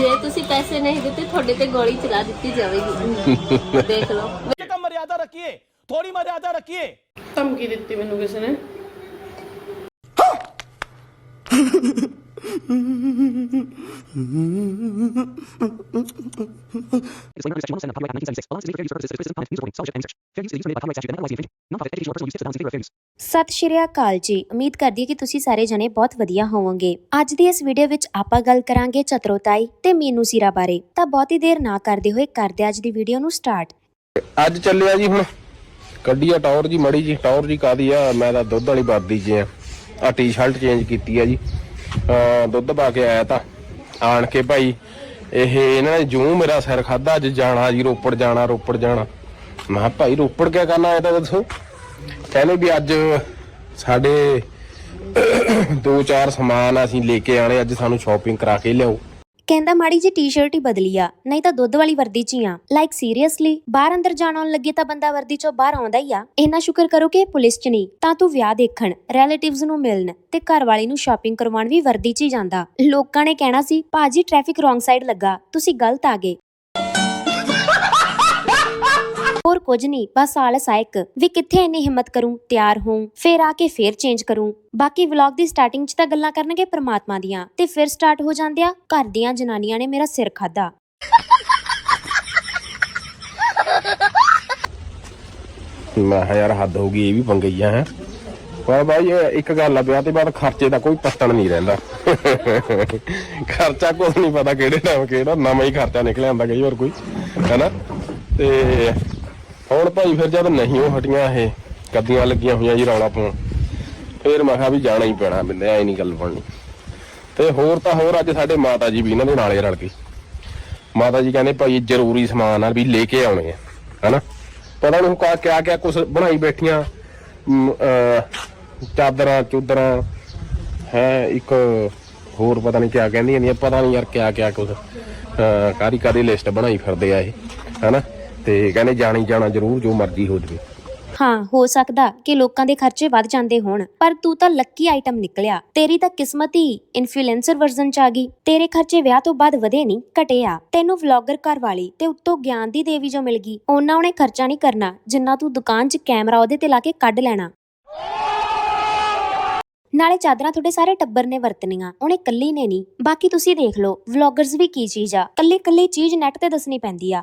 ਜੇ ਤੁਸੀਂ ਪੈਸੇ ਨਹੀਂ ਦਿੱਤੇ ਤੁਹਾਡੇ ਤੇ ਗੋਲੀ ਚਲਾ ਦਿੱਤੀ ਜਾਵੇਗੀ। ਦੇਖ ਲਓ। ਤਾਂ ਮਰਿਆਦਾ ਰੱਖੀਏ ਥੋੜੀ ਮਰਿਆਦਾ ਰੱਖੀਏ। ਧਮਕੀ ਦਿੱਤੀ ਮੈਨੂੰ ਕਿਸੇ ਨੇ। Disclaimer under Section 107 of Copyright 1976. All lines and fair use for purposes of this presentation, music recording, scholarship, and research. Fair use is reserved by copyright statute and otherwise infringing. Non-profit educational or personal use tips, designs, and fair use. ਸਤਿ ਸ਼੍ਰੀ ਅਕਾਲ ਜੀ ਉਮੀਦ ਕਰਦੀ ਹਾਂ ਕਿ ਤੁਸੀਂ ਸਾਰੇ ਜਣੇ ਬਹੁਤ ਵਧੀਆ ਹੋਵੋਗੇ ਅੱਜ ਦੀ ਇਸ ਵੀਡੀਓ ਵਿੱਚ ਆਪਾਂ ਗੱਲ ਕਰਾਂਗੇ ਚਤਰੋਤਾਈ ਤੇ ਮੀਨੂ ਸੀਰਾ ਬਾਰੇ ਤਾਂ ਬਹੁਤੀ ਦੇਰ ਨਾ ਕਰਦੇ ਹੋਏ ਕਰਦੇ ਅੱਜ ਦੀ ਵੀਡੀਓ ਨੂੰ ਸਟਾਰਟ ਅੱਜ ਚੱਲਿਆ ਜੀ ਹੁਣ ਕੱਢੀ ਆ ਟੌਰ ਜੀ ਮੜੀ ਜੀ ਟੌਰ ਜੀ ਕਾਦੀ ਆ ਮੈਂ ਤਾਂ ਦੁੱਧ ਵਾਲੀ ਵਰਦੀ 'ਚ ਆ ਆ ਟੀ-ਸ਼ਰਟ ਚੇਂਜ ਕੀਤੀ ਆ ਜੀ ਦੁੱਧ ਪਾ ਕੇ ਆਇਆ ਤਾਂ। ਆਣ ਕੇ ਭਾਈ, ਇਹ ਇਹਨਾਂ ਨੇ ਜੂ ਮੇਰਾ ਸਿਰ ਖਾਦਾ ਅੱਜ ਜਾਣਾ ਜੀ, ਰੋਪੜ ਜਾਣਾ ਰੋਪੜ ਜਾਣਾ। ਮੈਂ ਕਿਹਾ, ਭਾਈ, ਰੋਪੜ ਕਿਆ ਕਰਨਾ ਇਹ ਤਾਂ ਦੱਸੋ? ਕਹਿੰਦੇ ਵੀ ਅੱਜ ਸਾਡੇ ਦੋ ਚਾਰ ਸਮਾਨ ਅਸੀਂ ਲੈ ਕੇ ਆਣੇ ਅੱਜ ਸਾਨੂੰ ਸ਼ਾਪਿੰਗ ਕਰਾ ਕੇ ਲਿਆਓ। ਕਹਿੰਦਾ ਮਾੜੀ ਜੀ ਟੀ-ਸ਼ਰਟ ਹੀ ਬਦਲੀ ਆ, ਨਹੀਂ ਤਾਂ ਦੁੱਧ ਵਾਲੀ ਵਰਦੀ 'ਚ ਹੀ ਆ। ਲਾਈਕ ਸੀਰੀਅਸਲੀ ਬਾਹਰ ਅੰਦਰ ਜਾਣ ਆਉਣ ਲੱਗੇ ਤਾਂ ਬੰਦਾ ਵਰਦੀ 'ਚੋਂ ਬਾਹਰ ਆਉਂਦਾ ਹੀ ਆ। ਇੰਨਾ ਸ਼ੁਕਰ ਕਰੋ ਕਿ ਇਹ ਪੁਲਿਸ 'ਚ ਨਹੀਂ, ਤਾਂ ਤੂੰ ਵਿਆਹ ਦੇਖਣ ਰਿਲੇਟਿਵਸ ਨੂੰ ਮਿਲਣ ਤੇ ਘਰ ਵਾਲੀ ਨੂੰ ਸ਼ਾਪਿੰਗ ਕਰਵਾਉਣ ਵੀ ਵਰਦੀ 'ਚ ਹੀ ਜਾਂਦਾ। ਲੋਕਾਂ ਨੇ ਕਹਿਣਾ ਸੀ, ਭਾਜੀ ਟ੍ਰੈਫਿਕ ਰੋਂਗ ਸਾਈਡ ਲੱਗਾ, ਤੁਸੀਂ ਗਲਤ ਆ ਗਏ ਹੋਰ ਕੁਝ ਨਹੀਂ, ਬਸ ਆਲਸ ਆ ਇੱਕ, ਵੀ ਕਿੱਥੇ ਇੰਨੀ ਹਿੰਮਤ ਕਰੂੰ, ਤਿਆਰ ਹੋਂ ਫੇਰ ਆ ਕੇ ਫੇਰ ਚੇਂਜ ਕਰੂੰ। ਬਾਕੀ ਵਲੌਗ ਦੀ ਸਟਾਰਟਿੰਗ 'ਚ ਤਾਂ ਗੱਲਾਂ ਕਰਨਗੇ ਪ੍ਰਮਾਤਮਾ ਦੀਆਂ, ਤੇ ਫਿਰ ਸਟਾਰਟ ਹੋ ਜਾਂਦੇ ਆ ਘਰ ਦੀਆਂ ਜਨਾਨੀਆਂ ਨੇ ਮੇਰਾ ਸਿਰ ਖਾਦਾ ਮੈਂ ਕਿਹਾ ਯਾਰ ਹੱਦ ਹੋ ਗਈ, ਇਹ ਵੀ ਪੰਗਈਆ ਹੈ ਪਰ ਬਾਈ, ਇਹ ਇੱਕ ਗੱਲ ਆ, ਵਿਆਹ ਤੇ ਬਾਅਦ ਖਰਚੇ ਦਾ ਕੋਈ ਪੱਤਣ ਨਹੀਂ ਰਹਿੰਦਾ। ਖਰਚਾ ਕੁਝ ਨਹੀਂ ਪਤਾ ਕਿਹੜੇ ਟਾਈਮ ਕਿਹੜਾ, ਨਵਾਂ ਹੀ ਖਰਚਾ ਨਿਕਲ ਆਉਂਦਾ ਕਈ ਵਾਰ ਕੋਈ, ਹੈਨਾ? ਤੇ ਹੁਣ ਭਾਈ ਫਿਰ ਜਦ ਨਹੀਂ ਉਹ ਹਟੀਆਂ ਇਹ ਕੱਦੀਆਂ ਲੱਗੀਆਂ ਹੋਈਆਂ ਜੀ ਰੌਲਾ ਪਾਉਣ, ਫਿਰ ਮੈਂ ਕਿਹਾ ਵੀ ਜਾਣਾ ਹੀ ਪੈਣਾ ਬਿੰਦੇ, ਐ ਨਹੀਂ ਗੱਲ ਬਣਨੀ। ਤੇ ਹੋਰ ਤਾਂ ਹੋਰ ਅੱਜ ਸਾਡੇ ਮਾਤਾ ਜੀ ਵੀ ਇਹਨਾਂ ਦੇ ਨਾਲੇ ਰਲ ਗਏ। ਮਾਤਾ ਜੀ ਕਹਿੰਦੇ ਭਾਈ ਜ਼ਰੂਰੀ ਸਮਾਨ ਆ ਵੀ ਲੈ ਕੇ ਆਉਣੇ ਆ, ਹਨਾ? ਪਤਾ ਨਹੀਂ ਕਾ ਕਿਆ ਕਿਆ ਕੁਝ ਬਣਾਈ ਬੈਠੀਆਂ ਚਾਦਰਾਂ, ਚੁਦਰਾਂ, ਹੈ, ਇੱਕ ਹੋਰ ਪਤਾ ਨਹੀਂ ਕਿਆ ਕਹਿੰਦੀਆਂ ਨੇ, ਪਤਾ ਨਹੀਂ ਯਾਰ ਕਿਆ ਕਿਆ ਕੁਝ ਕਾਰੀ ਕਾਰੀ ਲਿਸਟ ਬਣਾਈ ਫਿਰਦੇ ਆ ਇਹ, ਹਨਾ? ਤੇ ਕਹਿੰਦੇ ਜਾਣੀ ਜਾਣਾ ਜ਼ਰੂਰ ਜੋ ਮਰਜ਼ੀ ਹੋ ਜਵੇ। ਹਾਂ, ਹੋ ਸਕਦਾ ਕਿ ਲੋਕਾਂ ਦੇ ਖਰਚੇ ਵੱਧ ਜਾਂਦੇ ਹੋਣ, ਪਰ ਤੂੰ ਤਾਂ ਲੱਕੀ ਆਈਟਮ ਨਿਕਲਿਆ। ਤੇਰੀ ਤਾਂ ਕਿਸਮਤ ਹੀ ਇਨਫਲੂਐਂਸਰ ਵਰਜ਼ਨ ਚ ਆ ਗਈ। ਤੇਰੇ ਖਰਚੇ ਵਿਆਹ ਤੋਂ ਬਾਅਦ ਵਧੇ ਨਹੀਂ, ਘਟੇ ਆ। ਤੈਨੂੰ ਵਲੌਗਰ ਘਰ ਵਾਲੀ ਤੇ ਉੱਤੋਂ ਗਿਆਨ ਦੀ ਦੇਵੀ ਜੋ ਮਿਲ ਗਈ, ਉਹਨਾਂ ਉਹਨੇ ਖਰਚਾ ਨਹੀਂ ਕਰਨਾ, ਜਿੰਨਾ ਤੂੰ ਦੁਕਾਨ 'ਚ ਕੈਮਰਾ ਉਹਦੇ ਤੇ ਲਾ ਕੇ ਕੱਢ ਲੈਣਾ। ਨਾਲੇ ਚਾਦਰਾਂ ਤੁਹਾਡੇ ਸਾਰੇ ਟੱਬਰ ਨੇ ਵਰਤਣੀਆਂ, ਉਹਨੇ ਕੱਲੀ ਨੇ ਨਹੀਂ। ਬਾਕੀ ਤੁਸੀਂ ਦੇਖ ਲਓ ਵਲੌਗਰਸ ਵੀ ਕੀ ਚੀਜ਼ ਆ। ਕੱਲੇ ਕੱਲੇ ਚੀਜ਼ ਨੈਟ ਤੇ ਦੱਸਣੀ ਪੈਂਦੀ ਆ।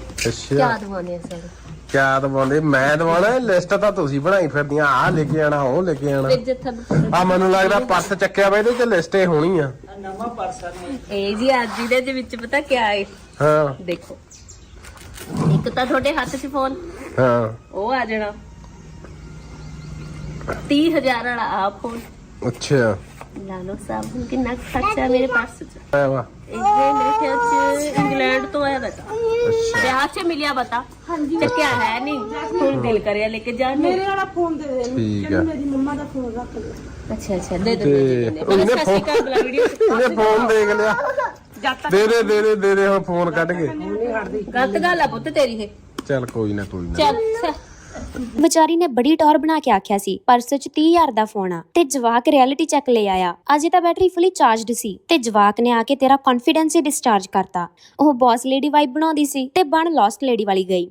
ਅੱਛਾ। ਕਿਆ ਸਰ? ਦਵਾਉਂਦੇ? ਮੈਂ ਦਵਾਉਣਾ ਲਿਸਟ ਤਾਂ ਤੁਸੀਂ ਬਣਾਈ ਫਿਰਦੀਆਂ ਆਹ ਲੈ ਕੇ ਆਣਾ ਉਹ ਲੈ ਕੇ ਆਣਾ ਫਿਰ ਜੇ ਤੁਹਾਨੂੰ ਆ ਮੈਨੂੰ ਲੱਗਦਾ ਪਰਸ ਚੱਕਿਆ ਵਾ ਇਹਦੇ ਚ ਲਿਸਟੇ ਹੋਣੀ ਆ। ਇਹ ਜੀ ਅੱਜ ਦੇ ਦੇ ਵਿੱਚ ਪਤਾ ਕਿਆ ਹੈ ਹਾਂ। ਦੇਖੋ। ਇੱਕ ਤਾਂ ਤੁਹਾਡੇ ਹੱਥ 'ਚ ਫੋਨ ਹਾਂ। ਉਹ ਆ ਜਾਣਾ। 30000 ਵਾਲਾ ਆ ਫੋਨ ਅੱਛਾ। ਲਾ ਲਓ ਸਾਬਣ ਕਿੰਨਾ ਕੁ ਖਰਚਾ ਮੇਰੇ ਪਰਸ 'ਚ? ਆਇਆ ਵਾ। ਇਹ ਮੇਰੇ ਖਿਆਲ 'ਚ ਇੰਗਲੈਂਡ ਤੋਂ ਆਇਆ ਬਤਾ ਅੱਛਾ। ਵਿਆਹ 'ਚ ਮਿਲਿਆ ਬਤਾ ਹਾਂਜੀ। ਚੱਕਿਆ ਹੈ ਨਹੀਂ? ਹੁਣ ਦਿਲ ਕਰਿਆ ਲੈ ਕੇ ਜਾਣ ਨੂੰ। ਠੀਕ ਆ। ਅੱਛਾ ਅੱਛਾ ਦੇ ਦੇ ਤੇ ਦੇ ਦੇ ਉਹਨੇ ਸਤਿ ਸ਼੍ਰੀ ਅਕਾਲ ਬੁਲਾ ਵੀਡੀਓ ਇਹਨੇ ਫੋਨ ਦੇਖ ਲਿਆ। ਦੇ ਦੇ ਦੇ ਦੇ ਦੇ ਦੇ ਹੁਣ ਫੋਨ ਕੱਢ ਕੇ। ਗਲਤ ਗੱਲ ਆ ਪੁੱਤ ਤੇਰੀ ਇਹ। ਚੱਲ ਕੋਈ ਨਾ ਕੋਈ ਨਾ। ਚੱਲ ਚੱਲ। ਵਿਚਾਰੀ ਨੇ ਬੜੀ ਟੌਰ ਬਣਾ ਕੇ ਆਖਿਆ ਸੀ ਪਰਸ 'ਚ 30000 ਦਾ ਫੋਨ ਆ ਤੇ ਜਵਾਕ ਰਿਐਲਿਟੀ ਚੈੱਕ ਲੈ ਆਇਆ। ਅਜੇ ਤਾਂ ਬੈਟਰੀ ਫੁੱਲੀ ਚਾਰਜਡ ਸੀ ਤੇ ਜਵਾਕ ਨੇ ਆ ਕੇ ਤੇਰਾ ਕੌਨਫੀਡੈਂਸ ਹੀ ਡਿਸਚਾਰਜ ਕਰਤਾ। ਉਹ ਬੌਸ ਲੇਡੀ ਵਾਈਬ ਬਣਾਉਂਦੀ ਸੀ ਤੇ ਬਣ ਲੌਸਟ ਲੇਡੀ ਵਾਲੀ ਗਈ।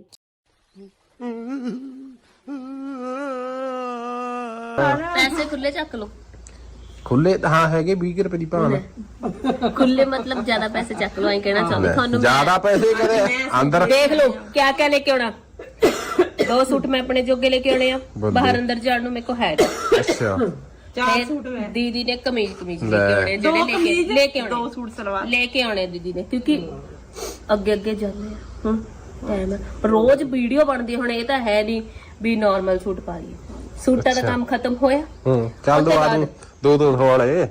ਪੈਸੇ ਖੁੱਲੇ ਚੱਕ ਲਓ। ਖੁੱਲੇ ਹਾਂ ਹੈਗੇ 20 ਰੁਪਏ ਦੀ ਭਾਣ ਖੁੱਲੇ ਮਤਲਬ ਜ਼ਿਆਦਾ ਪੈਸੇ ਚੱਕ ਲਓ ਐਂ ਕਹਿਣਾ ਚਾਹੁੰਦੀ ਤੁਹਾਨੂੰ ਜ਼ਿਆਦਾ ਪੈਸੇ ਕਰੇ ਅੰਦਰ ਦੇਖ ਲਓ ਕਿਆ ਕਿਆ ਲੈ ਕੇ ਆਉਣਾ। ਦੋ ਸੂਟ ਮੈਂ ਆਪਣੇ ਜੋਗੇ ਲੈ ਕੇ ਆਉਣੇ ਆ। ਬਾਹਰ ਅੰਦਰ ਜਾਣ ਨੂੰ ਮੇਰੇ ਕੋ ਹੈ ਅੱਛਾ। ਚਾਰ ਸੂਟ ਮੈਂ। ਦੀਦੀ ਨੇ ਕਮੀਜ਼ ਕਮੀਜ਼ ਲੈ। ਕੇ ਆਉਣੇ ਜਿਹੜੇ ਲੈ ਕੇ ਲੈ ਕੇ ਆਉਣੇ ਦੋ ਸੂਟ ਸਲਵਾਰ। ਲੈ ਕੇ ਆਉਣੇ ਦੀਦੀ ਨੇ ਕਿਉਂਕਿ ਅੱਗੇ ਅੱਗੇ ਜਾਂਦੇ ਆ। ਹੁਣ ਟਾਈਮ ਰੋਜ਼ ਵੀਡੀਓ ਬਣਦੀ ਹੁਣ ਇਹ ਤਾਂ ਹੈ ਨਹੀਂ ਵੀ ਨਾਰਮਲ ਸੂਟ ਪਾ ਲਈਏ। ਸੂਟਾਂ ਦਾ। ਕੰਮ ਖਤਮ ਹੋਇਆ। ਹੂੰ ਚੱਲ ਦਵਾ ਬਾਅਦ- ਦੂੰ ਦੋ ਦੋ ਵਾਲੇ।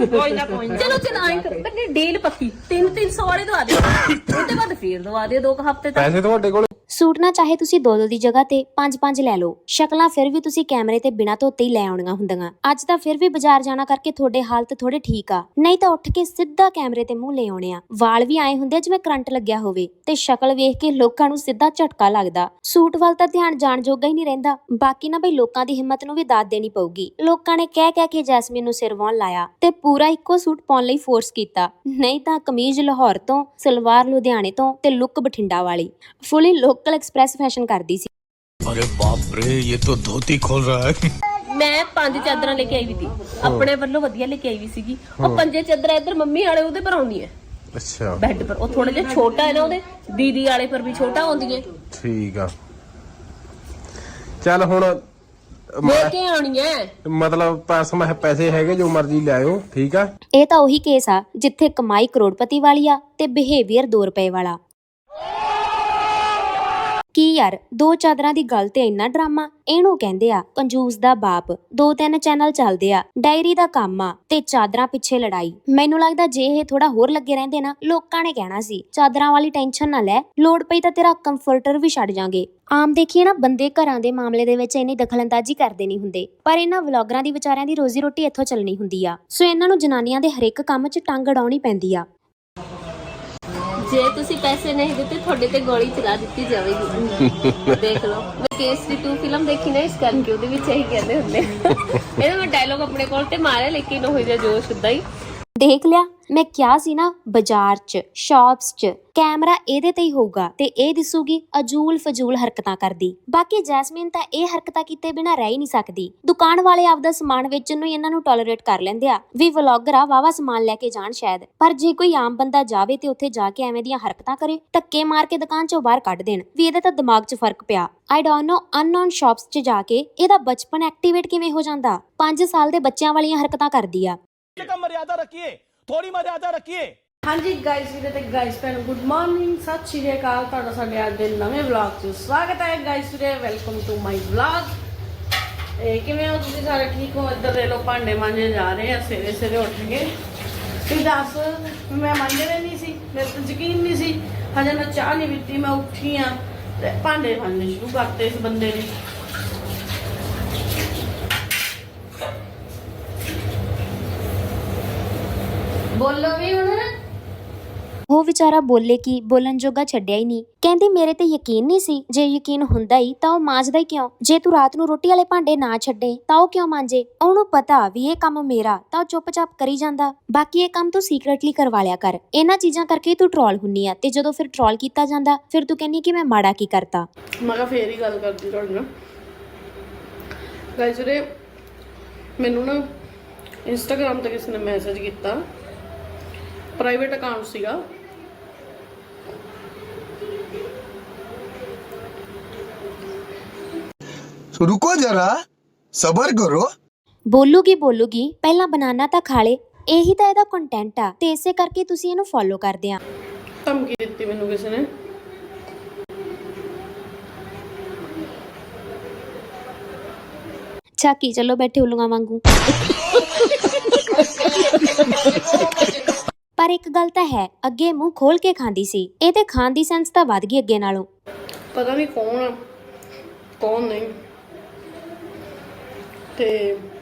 ਕੋਈ ਨਾ ਕੋਈ ਚਲੋ ਚਲ ਆਏ ਕਰੋ। ਬੰਨੇ ਡੀਲ ਪੱਕੀ। 3 300 ਵਾਲੇ ਦਵਾ ਦਿਓ ਉਹਦੇ ਬਾਅਦ ਫੇਰ ਦਵਾ ਦਿਓ ਦੋ ਕੁ ਹਫ਼ਤੇ ਤੱਕ। ਪੈਸੇ ਤੁਹਾਡੇ ਕੋਲ ਸੂਟ ਨਾ ਚਾਹੇ ਤੁਸੀਂ ਦੋ ਦੋ ਦੀ ਜਗ੍ਹਾ ਤੇ ਪੰਜ ਪੰਜ ਲੈ ਲਓ। ਸ਼ਕਲਾਂ ਫਿਰ ਵੀ ਤੁਸੀਂ ਕੈਮਰੇ ਤੇ ਬਿਨਾਂ ਧੋਤੇ ਹੀ ਲੈ ਆਉਣੀਆਂ ਹੁੰਦੀਆਂ। ਅੱਜ ਤਾਂ ਫਿਰ ਵੀ ਬਾਜ਼ਾਰ ਜਾਣਾ ਕਰਕੇ ਤੁਹਾਡੇ ਹਾਲਤ ਥੋੜੇ ਠੀਕ ਆ। ਨਹੀਂ ਤਾਂ ਉੱਠ ਕੇ ਸਿੱਧਾ ਕੈਮਰੇ ਤੇ ਮੂੰਹ ਲੈ ਆਉਣੇ ਆ। ਵਾਲ ਵੀ ਆਏ ਹੁੰਦੇ ਜਿਵੇਂ ਕਰੰਟ ਲੱਗਿਆ ਹੋਵੇ ਤੇ ਸ਼ਕਲ ਵੇਖ ਕੇ ਲੋਕਾਂ ਨੂੰ ਸਿੱਧਾ ਝਟਕਾ ਲੱਗਦਾ। ਸੂਟ ਵੱਲ ਤਾਂ ਧਿਆਨ ਜਾਣ ਜੋਗਾ ਹੀ ਨਹੀਂ ਰਹਿੰਦਾ। ਬਾਕੀ ਨਾ ਬਈ ਲੋਕਾਂ ਦੀ ਹਿੰਮਤ ਨੂੰ ਵੀ ਦਾਤ ਦੇਣੀ ਪਊਗੀ। ਲੋਕਾਂ ਨੇ ਕਹਿ ਕਹਿ ਕੇ ਜੈਸਮੀਨ ਨੂੰ ਸਿਰ ਵਾਉਣ ਲਾਇਆ ਤੇ ਪੂਰਾ ਇੱਕੋ ਸੂਟ ਪਾਉਣ ਲਈ ਫੋਰਸ ਕੀਤਾ। ਨਹੀਂ ਤਾਂ ਕਮੀਜ਼ ਲਾਹੌਰ ਤੋਂ, ਸਲਵਾਰ ਲੁਧਿਆਣੇ ਤੋਂ ਤੇ ਲੁੱਕ ਬਠਿੰਡਾ ਵਾਲੀ। ਫੁੱਲੀ ਲੋਕਲ ਐਕਸਪ੍ਰੈਸ ਫੈਸ਼ਨ ਕਰਦੀ ਸੀ अरे बाप रे ये तो धोती खोल रहा है ਮੈਂ ਪੰਜ ਚਾਦਰਾਂ ਲੈ ਕੇ ਆਈ ਵੀ ਸੀ ਆਪਣੇ ਵੱਲੋਂ ਵਧੀਆ ਲੈ ਕੇ ਆਈ ਵੀ ਸੀਗੀ ਉਹ ਪੰਜੇ ਚਾਦਰਾਂ ਇੱਧਰ ਮੰਮੀ ਵਾਲੇ ਉਹਦੇ ਪਰ ਆਉਂਦੀ ਹੈ ਅੱਛਾ ਬੈੱਡ ਪਰ ਉਹ ਥੋੜਾ ਜਿਹਾ ਛੋਟਾ ਹੈ ਨਾ ਉਹਦੇ ਦੀਦੀ ਵਾਲੇ ਪਰ ਵੀ ਛੋਟਾ ਆਉਂਦੀ ਹੈ ਠੀਕ ਆ ਚੱਲ ਹੁਣ ਲੈ ਕੇ ਆਉਣੀ ਹੈ ਮਤਲਬ ਪੈਸੇ ਮੈਂ ਪੈਸੇ ਹੈਗੇ ਜੋ ਮਰਜ਼ੀ ਲੈ ਆਇਓ ਠੀਕ ਆ ਇਹ ਤਾਂ ਉਹੀ ਕੇਸ ਆ ਜਿੱਥੇ ਕਮਾਈ ਕਰੋੜਪਤੀ ਵਾਲੀ ਆ ਤੇ ਬਿਹੇਵੀਅਰ 2 ਰੁਪਏ ਵਾਲਾ ਕੀ ਯਾਰ, ਦੋ ਚਾਦਰਾਂ ਦੀ ਗੱਲ ਤੇ ਇੰਨਾ ਡਰਾਮਾ? ਇਹਨੂੰ ਕਹਿੰਦੇ ਆ, ਕੰਜੂਸ ਦਾ ਬਾਪ। ਦੋ ਤਿੰਨ ਚੈਨਲ ਚੱਲਦੇ ਆ, ਡਾਇਰੀ ਦਾ ਕੰਮ ਆ ਤੇ ਚਾਦਰਾਂ ਪਿੱਛੇ ਲੜਾਈ। ਮੈਨੂੰ ਲੱਗਦਾ ਜੇ ਇਹ ਥੋੜਾ ਹੋਰ ਲੱਗੇ ਰਹਿੰਦੇ ਨਾ, ਲੋਕਾਂ ਨੇ ਕਹਿਣਾ ਸੀ, ਚਾਦਰਾਂ ਵਾਲੀ ਟੈਨਸ਼ਨ ਨਾ ਲੈ, ਲੋੜ ਪਈ ਤਾਂ ਤੇਰਾ ਕੰਫਰਟਰ ਵੀ ਛੱਡ ਜਾਾਂਗੇ। ਆਮ ਦੇਖੀਏ ਨਾ, ਬੰਦੇ ਘਰਾਂ ਦੇ ਮਾਮਲੇ ਦੇ ਵਿੱਚ ਇੰਨੀ ਦਖਲਅੰਦਾਜ਼ੀ ਕਰਦੇ ਨਹੀਂ ਹੁੰਦੇ, ਪਰ ਇਹਨਾਂ ਵਲੌਗਰਾਂ ਦੀ ਵਿਚਾਰਿਆਂ ਦੀ ਰੋਜ਼ੀ ਰੋਟੀ ਇੱਥੋਂ ਚੱਲਣੀ ਹੁੰਦੀ ਆ। ਸੋ ਇਹਨਾਂ ਨੂੰ ਜਨਾਨੀਆਂ ਦੇ ਹਰੇਕ ਕੰਮ 'ਚ ਟੰਗ ਅੜਾਉਣੀ ਪੈਂਦੀ ਆ। ਜੇ ਤੁਸੀਂ ਪੈਸੇ ਨਹੀਂ ਦਿੱਤੇ ਤੁਹਾਡੇ ਤੇ ਗੋਲੀ ਚਲਾ ਦਿੱਤੀ ਜਾਵੇਗੀ। ਦੇਖ ਲਓ। ਮੈਂ ਕੇਸਰੀ 2 ਫਿਲਮ ਦੇਖੀ ਨਾ ਇਸ ਕਰਕੇ ਉਹਦੇ ਵਿੱਚ ਇਹੀ ਕਹਿੰਦੇ ਹੁੰਦੇ ਇਹਦਾ ਮੈਂ ਡਾਇਲੋਗ ਆਪਣੇ ਕੋਲ ਤੇ ਮਾਰਿਆ ਲੇਕਿਨ ਉਹ ਜਿਹਾ ਜੋਸ਼ ਹੁੰਦਾ ਹੀ। ਦੇਖ ਲਿਆ। ਮੈਂ ਕਿਹਾ ਸੀ ਨਾ, ਬਾਜ਼ਾਰ 'ਚ ਸ਼ਾਪਸ 'ਚ, ਕੈਮਰਾ ਇਹਦੇ ਤੇ ਹੀ ਹੋਊਗਾ ਤੇ ਇਹ ਦਿਸੂਗੀ ਅਜੂਲ ਫਜੂਲ ਹਰਕਤਾਂ ਕਰਦੀ। ਬਾਕੀ ਜੈਸਮੀਨ ਤਾਂ ਇਹ ਹਰਕਤਾਂ ਕੀਤੇ ਬਿਨਾ ਰਹਿ ਹੀ ਨਹੀਂ ਸਕਦੀ। ਦੁਕਾਨ ਵਾਲੇ ਆਪਦਾ ਸਮਾਨ ਵੇਚਣ ਨੂੰ ਇਹਨਾਂ ਨੂੰ ਟੋਲਰੇਟ ਕਰ ਲੈਂਦੇ ਆ। ਵੀ ਵਲੌਗਰ ਆ ਵਾਵਾ ਸਮਾਨ ਲੈ ਕੇ ਜਾਣ ਸ਼ਾਇਦ। ਪਰ ਜੇ ਕੋਈ ਆਮ ਬੰਦਾ ਜਾਵੇ ਤੇ ਉੱਥੇ ਜਾ ਕੇ ਐਵੇਂ ਦੀਆਂ ਹਰਕਤਾਂ ਕਰੇ, ਧੱਕੇ ਮਾਰ ਕੇ ਦੁਕਾਨ 'ਚੋਂ ਬਾਹਰ ਕੱਢ ਦੇਣ। ਵੀ ਇਹਦੇ ਤਾਂ ਦਿਮਾਗ 'ਚ ਫ਼ਰਕ ਪਿਆ। I don't know unknown shops 'ਚ ਜਾ ਕੇ ਇਹਦਾ ਬਚਪਨ ਐਕਟੀਵੇਟ ਕਿਵੇਂ ਹੋ ਜਾਂਦਾ। 5 ਸਾਲ ਦੇ ਬੱਚਿਆਂ ਵਾਲੀਆਂ ਹਰਕਤਾਂ ਕਰਦੀ ਆ। का मर्यादा रखिए थोड़ी मर्यादा रखिए ਹਾਂਜੀ ਗਾਇਸ ਵੀਰੇ ਤੇ ਗਾਇਸ ਭੈਣ ਗੁੱਡ ਮਾਰਨਿੰਗ ਸਤਿ ਸ਼੍ਰੀ ਅਕਾਲ ਤੁਹਾਡਾ ਸਾਡੇ ਅੱਜ ਦੇ ਨਵੇਂ ਵਲੌਗ 'ਚ ਸਵਾਗਤ ਹੈ ਗਾਇਸ ਵੀਰੇ ਵੈਲਕਮ ਟੂ ਮਾਈ ਵਲੌਗ ਇਹ ਕਿਵੇਂ ਹੋ ਤੁਸੀਂ ਸਾਰੇ ਠੀਕ ਹੋ ਇੱਧਰ ਦੇ ਲੋ ਭਾਂਡੇ ਮਾਂਜੇ ਜਾ ਰਹੇ ਆ ਸਵੇਰੇ ਸਵੇਰੇ ਉੱਠ ਕੇ ਤੂੰ ਦੱਸ ਮੈਂ ਮਾਂਜਣੇ ਨਹੀਂ ਸੀ ਮੇਰੇ ਤੇ ਯਕੀਨ ਨਹੀਂ ਸੀ ਹਜੇ ਮੈਂ ਚਾਹ ਨਹੀਂ ਪੀਤੀ ਮੈਂ ਉੱਠੀ ਆ ਤੇ ਭਾਂਡੇ ਮਾਂਜਣੇ ਸ਼ੁਰੂ ਕਰਤੇ ਇਸ ਬੰਦੇ ਨੇ ਬੋਲੋ ਵੀ ਹੁਣ। ਉਹ ਵਿਚਾਰਾ ਬੋਲੇ ਕੀ ਬੋਲਣ ਜੋਗਾ ਛੱਡਿਆ ਹੀ ਨਹੀਂ। ਕਹਿੰਦੀ ਮੇਰੇ ਤੇ ਯਕੀਨ ਨਹੀਂ ਸੀ। ਜੇ ਯਕੀਨ ਹੁੰਦਾ ਹੀ ਤਾਂ ਉਹ ਮਾਂਜਦਾ ਹੀ ਕਿਉਂ? ਜੇ ਤੂੰ ਰਾਤ ਨੂੰ ਰੋਟੀ ਵਾਲੇ ਭਾਂਡੇ ਨਾ ਛੱਡੇ ਤਾਂ ਉਹ ਕਿਉਂ ਮਾਂਜੇ? ਉਹਨੂੰ ਪਤਾ ਵੀ ਇਹ ਕੰਮ ਮੇਰਾ ਤਾਂ ਉਹ ਚੁੱਪਚਾਪ ਕਰੀ ਜਾਂਦਾ। ਬਾਕੀ ਇਹ ਕੰਮ ਤੂੰ ਸੀਕ੍ਰੇਟਲੀ ਕਰਵਾ ਲਿਆ ਕਰ। ਇਹਨਾਂ ਚੀਜ਼ਾਂ ਕਰਕੇ ਤੂੰ ਟਰੋਲ ਹੁੰਨੀ ਆ ਤੇ ਜਦੋਂ ਫਿਰ ਟਰੋਲ ਕੀਤਾ ਜਾਂਦਾ ਫਿਰ ਤੂੰ ਕਹਿੰਨੀ ਕਿ ਮੈਂ ਮਾੜਾ ਕੀ ਕਰਤਾ। ਮੈਂ ਕਿਹਾ ਫੇਰ ਹੀ ਗੱਲ ਕਰਦੀ ਤੁਹਾਡੇ ਨਾਲ। ਗਾਇਸ ਵੀਰੇ ਮੈਨੂੰ ਨਾ ਇੰਸਟਾਗ੍ਰam ਤੇ ਕਿਸੇ ਨੇ ਮੈਸੇਜ ਕੀਤਾ। ਪ੍ਰਾਈਵੇਟ ਅਕਾਊਂਟ ਸੀਗਾ। ਸੋ ਰੁਕੋ ਜਰਾ ਸਬਰ ਕਰੋ। ਬੋਲੂਗੀ ਬੋਲੂਗੀ ਪਹਿਲਾਂ ਬਨਾਨਾ ਤਾਂ ਖਾ ਲੇ ਇਹੀ ਤਾਂ ਇਹਦਾ ਕੰਟੈਂਟ ਆ ਤੇ ਇਸੇ ਕਰਕੇ ਤੁਸੀਂ ਇਹਨੂੰ ਫੋਲੋ ਕਰਦੇ ਆ। ਧਮਕੀ ਦਿੱਤੀ ਮੈਨੂੰ ਕਿਸੇ ਨੇ। ਛਾਕੀ ਚਲੋ ਬੈਠੇ ਉਲੂਆਂ ਵਾਂਗੂ। ਪਰ ਇੱਕ ਗੱਲ ਤਾਂ ਹੈ ਅੱਗੇ ਮੂੰਹ ਖੋਲ ਕੇ ਖਾਂਦੀ ਸੀ। ਇਹ ਤੇ ਖਾਣ ਦੀ ਸੈਂਸ ਤਾਂ ਵੱਧ ਗਈ ਅੱਗੇ ਨਾਲੋਂ। ਪਤਾ ਨਹੀਂ ਕੌਣ ਆ ਕੌਣ ਨਹੀਂ। ਤੇ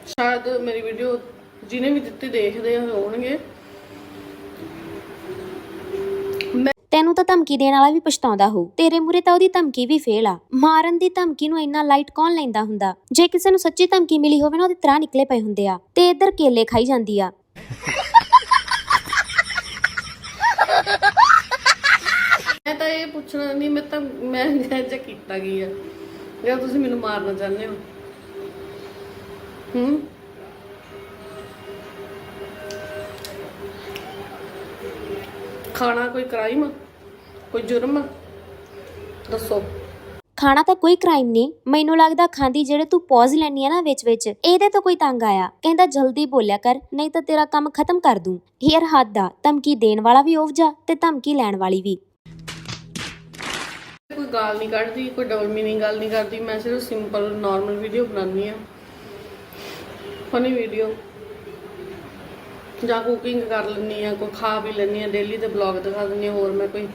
ਸ਼ਾਇਦ ਮੇਰੀ ਵੀਡੀਓ ਜਿਹਨੇ ਵੀ ਦਿੱਤੀ ਦੇਖਦੇ ਹੋਣਗੇ। ਤੈਨੂੰ ਤਾਂ ਧਮਕੀ ਦੇਣ ਵਾਲਾ ਵੀ ਪਛਤਾਉਂਦਾ ਹੋਊ। ਤੇਰੇ ਮੂਰੇ ਤਾਂ ਉਹਦੀ ਧਮਕੀ ਵੀ ਫੇਲ ਆ। ਮਾਰਨ ਦੀ ਧਮਕੀ ਨੂੰ ਇੰਨਾ ਲਾਈਟ ਕੌਣ ਲੈਂਦਾ ਹੁੰਦਾ? ਜੇ ਕਿਸੇ ਨੂੰ ਸੱਚੀ ਧਮਕੀ ਮਿਲੀ ਹੋਵੇ ਨਾ ਉਹਦੇ ਤਰਾ ਨਿਕਲੇ ਪਏ ਹੁੰਦੇ ਆ। ਤੇ ਇੱਧਰ ਕੇਲੇ ਖਾਈ ਜਾਂਦੀ ਆ। ਤਾਂ ਇਹ ਪੁੱਛਣਾ ਨਹੀਂ, ਮੈਂ ਤਾਂ, ਮੈਂ ਅੱਜ ਕੀਤਾ ਕੀ ਆ। ਜਾਂ ਤੁਸੀਂ ਮੈਨੂੰ ਮਾਰਨਾ ਚਾਹੁੰਦੇ ਹੋ? ਹੂੰ? ਖਾਣਾ ਕੋਈ ਕ੍ਰਾਈਮ ਕੋਈ ਜੁਰਮ ਦੱਸੋ। ਖਾਣਾ ਤਾਂ ਕੋਈ ਕ੍ਰਾਈਮ ਨਹੀਂ। ਮੈਨੂੰ ਲੱਗਦਾ ਖਾਂਦੀ ਜਿਹੜੇ ਤੂੰ ਪੌਜ਼ ਲੈਣੀ ਆ ਨਾ ਵਿੱਚ ਵਿੱਚ, ਇਹਦੇ ਤੋਂ ਕੋਈ ਤੰਗ ਆਇਆ। ਕਹਿੰਦਾ, ਜਲਦੀ ਬੋਲਿਆ ਕਰ, ਨਹੀਂ ਤਾਂ ਤੇਰਾ ਕੰਮ ਖਤਮ ਕਰ ਦੂੰ। ਯਾਰ ਹੱਦ ਆ, ਧਮਕੀ ਦੇਣ ਵਾਲਾ ਵੀ ਉਵਜਾ ਤੇ ਧਮਕੀ ਲੈਣ ਵਾਲੀ ਵੀ। ਕੋਈ ਗਾਲ ਨਹੀਂ ਕੱਢਦੀ, ਕੋਈ ਡਬਲ ਮੀਨਿੰਗ ਗੱਲ ਨਹੀਂ ਕਰਦੀ। ਮੈਂ ਸਿਰਫ ਸਿੰਪਲ ਨਾਰਮਲ ਵੀਡੀਓ ਬਣਾਉਂਦੀ ਆ ਫਨੀ ਵੀਡੀਓ ਜਾਂ ਕੁਕਿੰਗ ਕਰ ਲੈਂਦੀ ਆ ਕੋਈ ਖਾ ਵੀ ਲੈਂਦੀ ਆ ਡੇਲੀ ਦੇ ਬਲੌਗ ਦਿਖਾ ਦਿੰਦੀ ਆ ਹੋਰ ਮੈਂ ਕੋਈ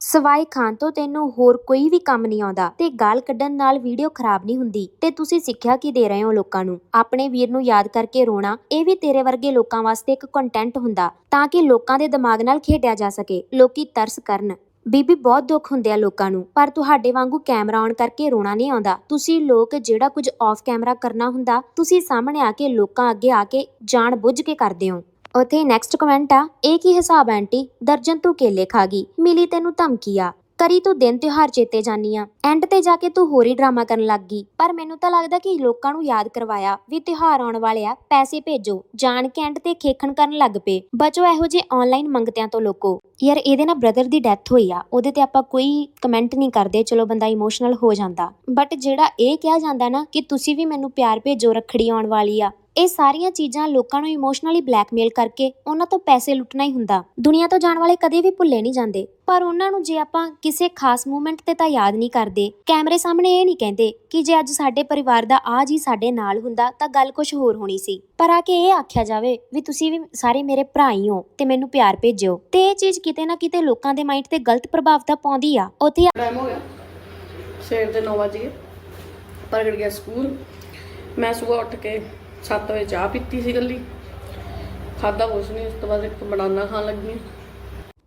ਸਵਾਈ ਖਾਣ ਤੋਂ ਤੈਨੂੰ ਹੋਰ ਕੋਈ ਵੀ ਕੰਮ ਨਹੀਂ ਆਉਂਦਾ ਤੇ ਗਾਲ ਕੱਢਣ ਨਾਲ ਵੀਡੀਓ ਖਰਾਬ ਨਹੀਂ ਹੁੰਦੀ। ਤੇ ਤੁਸੀਂ ਸਿੱਖਿਆ ਕੀ ਦੇ ਰਹੇ ਹੋ ਲੋਕਾਂ ਨੂੰ? ਆਪਣੇ ਵੀਰ ਨੂੰ ਯਾਦ ਕਰਕੇ ਰੋਣਾ, ਇਹ ਵੀ ਤੇਰੇ ਵਰਗੇ ਲੋਕਾਂ ਵਾਸਤੇ ਇੱਕ ਕੰਟੈਂਟ ਹੁੰਦਾ, ਤਾਂ ਕਿ ਲੋਕਾਂ ਦੇ ਦਿਮਾਗ ਨਾਲ ਖੇਡਿਆ ਜਾ ਸਕੇ। ਲੋਕੀ ਤਰਸ ਕਰਨ। ਬੀਬੀ, ਬਹੁਤ ਦੁੱਖ ਹੁੰਦੇ ਆ ਲੋਕਾਂ ਨੂੰ, ਪਰ ਤੁਹਾਡੇ ਵਾਂਗੂ ਕੈਮਰਾ ਔਨ ਕਰਕੇ ਰੋਣਾ ਨਹੀਂ ਆਉਂਦਾ। ਤੁਸੀਂ ਲੋਕ ਜਿਹੜਾ ਕੁਝ ਆਫ ਕੈਮਰਾ ਕਰਨਾ ਹੁੰਦਾ, ਤੁਸੀਂ ਸਾਹਮਣੇ ਆ ਕੇ ਲੋਕਾਂ ਅੱਗੇ ਆ ਕੇ ਜਾਣ ਬੁੱਝ ਕੇ ਕਰਦੇ ਹੋ। ਉਥੇ ਨੈਕਸਟ ਕਮੈਂਟ ਆ, ਇਹ ਕੀ ਹਿਸਾਬ ਆ ਆਂਟੀ? ਦਰਜਨ ਤੂੰ ਕੇਲੇ ਖਾ ਗਈ, ਮਿਲੀ ਤੈਨੂੰ ਧਮਕੀ ਆ। ਕਰੀ ਤੂੰ ਦਿਨ ਤਿਉਹਾਰ ਚੇਤੇ ਜਾਨੀ ਆ। ਐਂਡ ਤੇ ਜਾ ਕੇ ਤੂੰ ਹੋਰ ਹੀ ਡਰਾਮਾ ਕਰਨ ਲੱਗ ਗਈ। ਪਰ ਮੈਨੂੰ ਤਾਂ ਲੱਗਦਾ ਕਿ ਲੋਕਾਂ ਨੂੰ ਯਾਦ ਕਰਵਾਇਆ ਵੀ ਤਿਉਹਾਰ ਆਉਣ ਵਾਲੇ ਆ, ਪੈਸੇ ਭੇਜੋ, ਜਾਣ ਕੇ ਐਂਡ ਤੇ ਖੇਖਣ ਕਰਨ ਲੱਗ ਪਏ। ਬਚੋ ਇਹੋ ਜਿਹੇ ਆਨਲਾਈਨ ਮੰਗਤਿਆਂ ਤੋਂ ਲੋਕੋ। ਯਾਰ ਇਹਦੇ ਨਾਲ ਬ੍ਰਦਰ ਦੀ ਡੈਥ ਹੋਈ ਆ, ਉਹਦੇ ਤੇ ਆਪਾਂ ਕੋਈ ਕਮੈਂਟ ਨਹੀਂ ਕਰਦੇ, ਚਲੋ ਬੰਦਾ ਇਮੋਸ਼ਨਲ ਹੋ ਜਾਂਦਾ। ਬਟ ਜਿਹੜਾ ਇਹ ਕਿਹਾ ਜਾਂਦਾ ਨਾ ਕਿ ਤੁਸੀਂ ਵੀ ਮੈਨੂੰ ਪਿਆਰ ਭੇਜੋ ਰੱਖੜੀ ਆਉਣ ਵਾਲੀ ਆ ਇਹ ਸਾਰੀਆਂ ਚੀਜ਼ਾਂ ਲੋਕਾਂ ਨੂੰ ਇਮੋਸ਼ਨਲੀ ਬਲੈਕਮੇਲ ਕਰਕੇ ਉਹਨਾਂ ਤੋਂ ਪੈਸੇ ਲੁੱਟਣਾ ਹੀ ਹੁੰਦਾ। ਦੁਨੀਆ ਤੋਂ ਜਾਣ ਵਾਲੇ ਕਦੇ ਵੀ ਭੁੱਲੇ ਨਹੀਂ ਜਾਂਦੇ। ਪਰ ਉਹਨਾਂ ਨੂੰ ਜੇ ਆਪਾਂ ਕਿਸੇ ਖਾਸ ਮੂਮੈਂਟ ਤੇ ਤਾਂ ਯਾਦ ਨਹੀਂ ਕਰਦੇ। ਕੈਮਰੇ ਸਾਹਮਣੇ ਇਹ ਨਹੀਂ ਕਹਿੰਦੇ ਕਿ ਜੇ ਅੱਜ ਸਾਡੇ ਪਰਿਵਾਰ ਦਾ ਆ ਜੀ ਸਾਡੇ ਨਾਲ ਹੁੰਦਾ ਤਾਂ ਗੱਲ ਕੁਝ ਹੋਰ ਹੋਣੀ ਸੀ। ਪਰ ਆ ਕੇ ਇਹ ਆਖਿਆ ਜਾਵੇ ਵੀ ਤੁਸੀਂ ਵੀ ਸਾਰੇ ਮੇਰੇ ਭਰਾ ਹੀ ਹੋ ਤੇ ਮੈਨੂੰ ਪਿਆਰ ਭੇਜਿਓ। ਤੇ ਇਹ ਚੀਜ਼ ਕਿਤੇ ਨਾ ਕਿਤੇ ਲੋਕਾਂ ਦੇ ਮਾਈਂਡ ਤੇ ਗਲਤ ਪ੍ਰਭਾਵ ਤਾਂ ਪਾਉਂਦੀ ਆ। ਉੱਥੇ ਟਾਈਮ ਹੋ ਗਿਆ। ਸਵੇਰ ਦੇ 9 ਵਜੇ ਪ੍ਰਗਟ ਗਿਆ ਸਕੂਲ। ਮੈਂ ਸਵੇਰ ਉੱਠ ਕੇ 7 ਵਜੇ ਚਾਹ ਪੀਤੀ ਸੀ ਗੱਲੀ ਖਾਦਾ ਕੁਛ ਨਹੀਂ ਉਸ ਤੋਂ ਬਾਅਦ ਇੱਕ ਬਨਾਨਾ ਖਾਣ ਲੱਗੀ।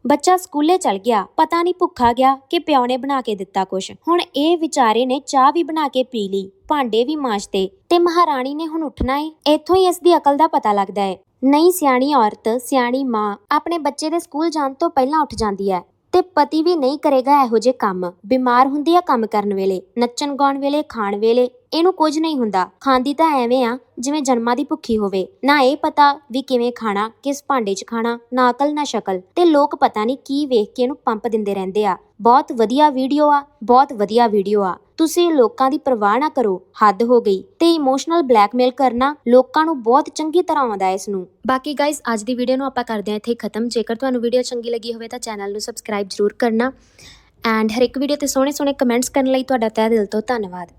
ਬੱਚਾ ਸਕੂਲੇ ਚਲ ਗਿਆ, ਪਤਾ ਨਹੀਂ ਭੁੱਖਾ ਗਿਆ ਕਿ ਪਿਓ ਨੇ ਬਣਾ ਕੇ ਦਿੱਤਾ ਕੁਛ। ਹੁਣ ਇਹ ਵਿਚਾਰੇ ਨੇ ਚਾਹ ਵੀ ਬਣਾ ਕੇ ਪੀ ਲਈ, ਭਾਂਡੇ ਵੀ ਮਾਂਜਤੇ ਤੇ ਮਹਾਰਾਣੀ ਨੇ ਹੁਣ ਉੱਠਣਾ ਏ। ਇੱਥੋਂ ਹੀ ਇਸ ਦੀ ਅਕਲ ਦਾ ਪਤਾ ਲੱਗਦਾ ਏ। ਨਹੀਂ, ਸਿਆਣੀ ਔਰਤ, ਸਿਆਣੀ ਮਾਂ ਆਪਣੇ ਬੱਚੇ ਦੇ ਸਕੂਲ ਜਾਣ ਤੋਂ ਪਹਿਲਾਂ ਉੱਠ ਜਾਂਦੀ ਹੈ ਤੇ ਪਤੀ ਵੀ ਨਹੀਂ ਕਰੇਗਾ ਇਹੋ ਜਿਹੇ ਕੰਮ। ਬਿਮਾਰ ਹੁੰਦੀ ਆ ਕੰਮ ਕਰਨ ਵੇਲੇ, ਨੱਚਣ ਗਾਉਣ ਵੇਲੇ, ਖਾਣ ਵੇਲੇ। ਇਹਨੂੰ ਕੁਝ ਨਹੀਂ ਹੁੰਦਾ। ਖਾਂਦੀ ਤਾਂ ਐਵੇਂ ਆ, ਜਿਵੇਂ ਜਨਮਾਂ ਦੀ ਭੁੱਖੀ ਹੋਵੇ। ਨਾ ਇਹ ਪਤਾ ਵੀ ਕਿਵੇਂ ਖਾਣਾ, ਕਿਸ ਭਾਂਡੇ 'ਚ ਖਾਣਾ, ਨਾ ਅਕਲ, ਨਾ ਸ਼ਕਲ। ਤੇ ਲੋਕ ਪਤਾ ਨਹੀਂ ਕੀ ਵੇਖ ਕੇ ਇਹਨੂੰ ਪੰਪ ਦਿੰਦੇ ਰਹਿੰਦੇ ਆ। ਬਹੁਤ ਵਧੀਆ ਵੀਡੀਓ ਆ, ਬਹੁਤ ਵਧੀਆ ਵੀਡੀਓ ਆ। ਤੁਸੀਂ ਲੋਕਾਂ ਦੀ ਪਰਵਾਹ ਨਾ ਕਰੋ, ਹੱਦ ਹੋ ਗਈ। ਤੇ ਇਮੋਸ਼ਨਲ ਬਲੈਕਮੇਲ ਕਰਨਾ ਲੋਕਾਂ ਨੂੰ ਬਹੁਤ ਚੰਗੀ ਤਰ੍ਹਾਂ ਆਉਂਦਾ ਹੈ ਇਸ ਨੂੰ ਬਾਕੀ ਗਾਇਸ ਅੱਜ ਦੀ ਵੀਡੀਓ ਨੂੰ ਆਪਾਂ ਕਰਦੇ ਹਾਂ ਇੱਥੇ ਖਤਮ। ਜੇਕਰ ਤੁਹਾਨੂੰ ਵੀਡੀਓ ਚੰਗੀ ਲੱਗੀ ਹੋਵੇ ਤਾਂ ਚੈਨਲ ਨੂੰ ਸਬਸਕ੍ਰਾਈਬ ਜ਼ਰੂਰ ਕਰਨਾ। ਐਂਡ ਹਰ ਇੱਕ ਵੀਡੀਓ ਤੇ ਸੋਹਣੇ ਸੋਹਣੇ ਕਮੈਂਟਸ ਕਰਨ ਲਈ ਤੁਹਾਡਾ ਤਹਿ ਦਿਲ ਤੋਂ ਧੰਨਵਾਦ।